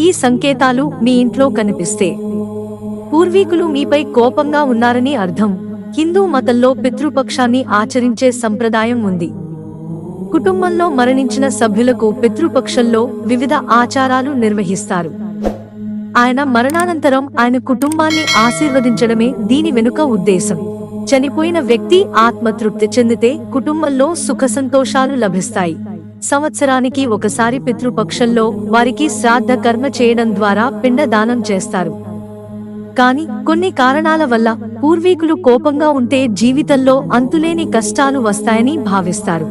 ఈ సంకేతాలు మీ ఇంట్లో కనిపిస్తే. పూర్వీకులు మీపై కోపంగా ఉన్నారని అర్థం. హిందూ మతంలో పితృపక్షాన్ని ఆచరించే సంప్రదాయం ఉంది. కుటుంబంలో మరణించిన సభ్యులకు పితృపక్షంలో వివిధ ఆచారాలు నిర్వహిస్తారు. ఆయన మరణానంతరం ఆయన కుటుంబాన్ని ఆశీర్వదించడమే దీని వెనుక ఉద్దేశం. చనిపోయిన వ్యక్తి ఆత్మతృప్తి చెందితే కుటుంబంలో సుఖ సంతోషాలు లభిస్తాయి. సంవత్సరానికి ఒకసారి పితృపక్షంలో వారికి శ్రాద్ధ కర్మ చేయడం ద్వారా పిండదానం చేస్తారు. కాని కొన్ని కారణాల వల్ల పూర్వీకులు కోపంగా ఉంటే జీవితంలో అంతులేని కష్టాలు వస్తాయని భావిస్తారు.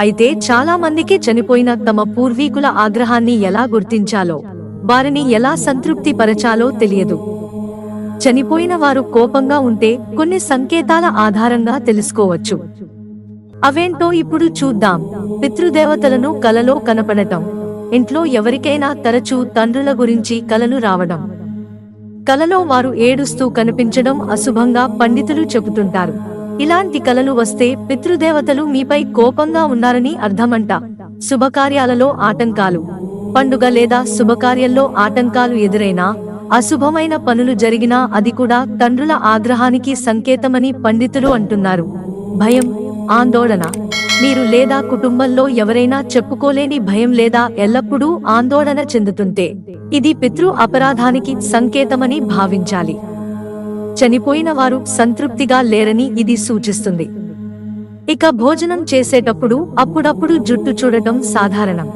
అయితే చాలా మందికి చనిపోయిన తమ పూర్వీకుల ఆగ్రహాన్ని ఎలా గుర్తించాలో వారిని ఎలా సంతృప్తి పరచాలో తెలియదు. చనిపోయిన వారు కోపంగా ఉంటే కొన్ని సంకేతాల ఆధారంగా తెలుసుకోవచ్చు. అవేంటో ఇప్పుడు చూద్దాం. పితృదేవతలను కలలో కనపడటం. ఇంట్లో ఎవరికైనా తరచూ తండ్రుల గురించి కలలు రావడం. కలలో వారు ఏడుస్తూ కనిపించడం అశుభంగా పండితులు చెబుతుంటారు. ఇలాంటి కలలు వస్తే పితృదేవతలు మీపై కోపంగా ఉన్నారని అర్థమంట. శుభకార్యాలలో ఆటంకాలు. పండుగ లేదా శుభకార్యంలో ఆటంకాలు ఎదురైనా అశుభమైన పనులు జరిగినా అది కూడా తండ్రుల ఆగ్రహానికి సంకేతమని పండితులు అంటున్నారు. భయం ఆందోళన. మీరు లేదా కుటుంబంలో ఎవరైనా చెప్పుకోలేని భయం లేదా ఎల్లప్పుడూ ఆందోళన చెందుతుంటే ఇది పితృ అపరాధానికి సంకేతమని భావించాలి. చనిపోయిన వారు సంతృప్తిగా లేరని ఇది సూచిస్తుంది. ఇక భోజనం చేసేటప్పుడు అప్పుడప్పుడు జుట్టు చూడటం సాధారణం.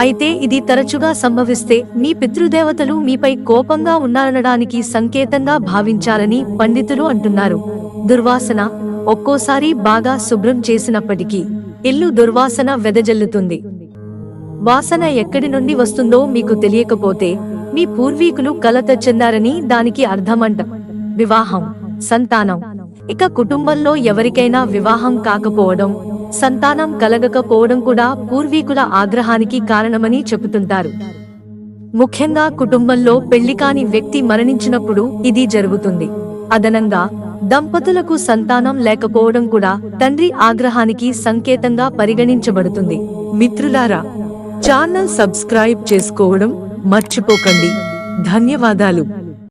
అయితే ఇది తరచుగా సంభవిస్తే మీ పితృదేవతలు మీపై కోపంగా ఉన్నారనడానికి సంకేతంగా భావించాలని పండితులు అంటున్నారు. దుర్వాసన ఒక్కోసారి బాగా శుభ్రం చేసినప్పటికీ ఇల్లు దుర్వాసన వెదజల్లుతుంది. వాసన ఎక్కడి నుండి వస్తుందో మీకు తెలియకపోతే మీ పూర్వీకులు కలత చెందారని దానికి అర్థమంట. వివాహం సంతానం. ఇక కుటుంబంలో ఎవరికైనా వివాహం కాకపోవడం సంతానం కలగకపోవడం కూడా పూర్వీకుల ఆగ్రహానికి కారణమని చెబుతుంటారు. ముఖ్యంగా కుటుంబంలో పెళ్ళి కాని వ్యక్తి మరణించినప్పుడు ఇది జరుగుతుంది. అదనంగా దంపతులకు సంతానం లేకపోవడం కూడా తండ్రి ఆగ్రహానికి సంకేతంగా పరిగణించబడుతుంది. మిత్రులారా ఛానల్ సబ్స్క్రైబ్ చేసుకోవడం మర్చిపోకండి. ధన్యవాదాలు.